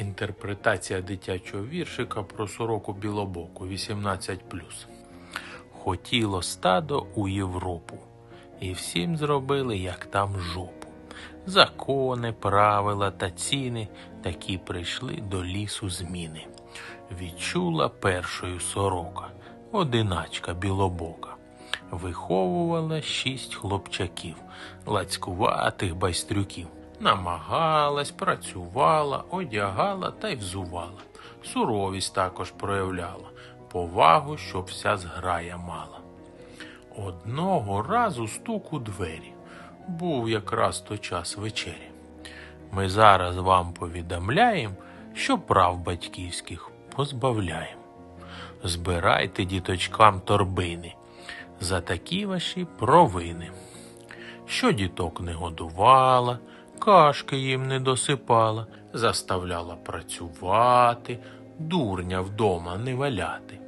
Інтерпретація дитячого віршика про сороку білобоку 18. Хотіло стадо у Європу, і всім зробили, як там жопу. Закони, правила та ціни такі прийшли до лісу зміни. Відчула першою сорока, одиначка білобока. Виховувала шість хлопчаків, лацькуватих байстрюків. Намагалась, працювала, одягала та й взувала. Суровість також проявляла, повагу, щоб вся зграя мала. Одного разу стук у двері. Був якраз то час вечері. Ми зараз вам повідомляємо, що прав батьківських позбавляємо. Збирайте діточкам торбини за такі ваші провини. Що діток не годувала, кашки їм не досипала, заставляла працювати, дурня вдома не валяти.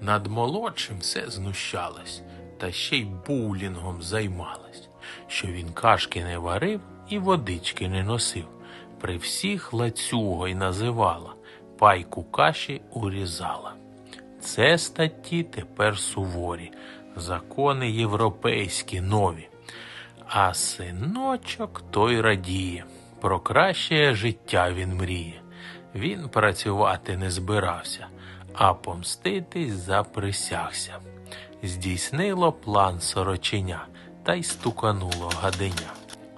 Над молодшим все знущалась, та ще й булінгом займалась, що він кашки не варив і водички не носив. При всіх лацюго й називала, пайку каші урізала. Це статті тепер суворі, закони європейські нові. А синочок той радіє, про краще життя він мріє. Він працювати не збирався, а помститись заприсягся. Здійснило план сороченя та й стукануло гаденя.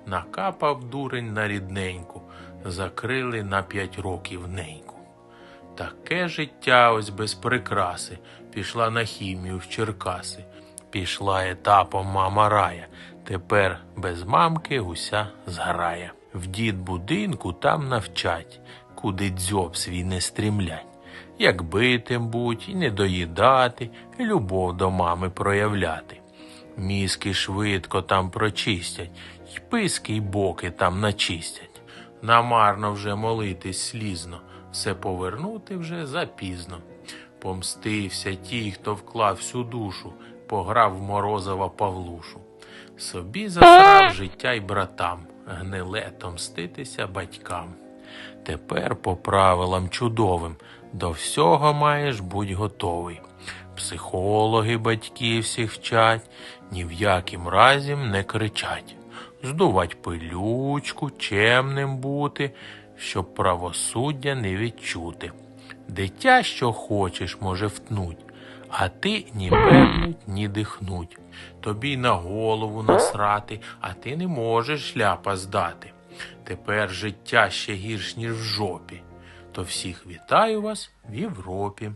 Накапав дурень на рідненьку, закрили на п'ять років неньку. Таке життя ось без прикраси, пішла на хімію в Черкаси, пішла етапом мама рая, тепер без мамки уся зграє. В дід будинку там навчать, куди дзьоб свій не стрімлять. Як битим будь і не доїдати, і любов до мами проявляти. Мізки швидко там прочистять, й писки й боки там начистять. Намарно вже молитись слізно, все повернути вже запізно. Помстився ті, хто вклав всю душу, пограв морозова Павлушу. Собі засрав життя й братам, гнилето мститися батькам. Тепер по правилам чудовим до всього маєш будь готовий. Психологи батьків всіх вчать, ні в яким разі не кричать. Здувать пилючку, чемним бути, щоб правосуддя не відчути. Дитя, що хочеш, може втнуть, а ти ні певнуть, ні дихнуть. Тобі на голову насрати, а ти не можеш шляпа здати. Тепер життя ще гірш, ніж в жопі. То всіх вітаю вас в Європі.